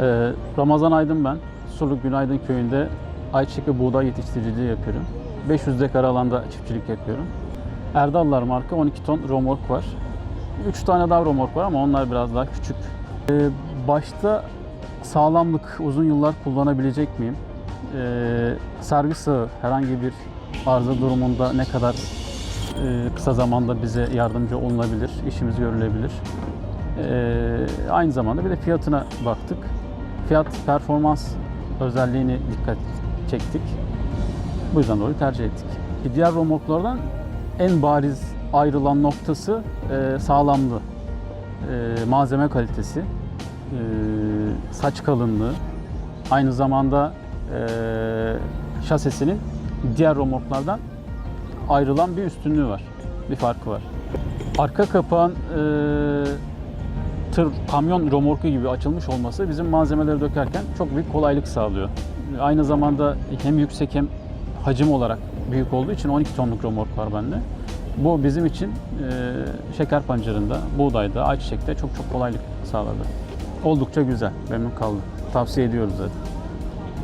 Ee, Ramazan Aydın ben. Surluk Günaydın köyünde ayçiçek ve buğday yetiştiriciliği yapıyorum. 500 dekar alanda çiftçilik yapıyorum. Erdallar marka 12 ton romork var. 3 tane daha romork var ama onlar biraz daha küçük. Ee, başta sağlamlık uzun yıllar kullanabilecek miyim? Ee, servis ağı herhangi bir arıza durumunda ne kadar e, kısa zamanda bize yardımcı olunabilir, işimiz görülebilir. Ee, aynı zamanda bir de fiyatına baktık. Fiyat performans özelliğini dikkat çektik. Bu yüzden dolayı tercih ettik. Diğer romorklardan en bariz ayrılan noktası e, sağlamlığı, e, malzeme kalitesi, e, saç kalınlığı, aynı zamanda e, şasisinin diğer romorklardan ayrılan bir üstünlüğü var, bir farkı var. Arka kapağın e, tır, kamyon romorku gibi açılmış olması bizim malzemeleri dökerken çok büyük kolaylık sağlıyor. Aynı zamanda hem yüksek hem hacim olarak büyük olduğu için 12 tonluk romork var bende. Bu bizim için e, şeker pancarında, buğdayda, ayçiçekte çok çok kolaylık sağladı. Oldukça güzel, memnun kaldım. Tavsiye ediyoruz zaten.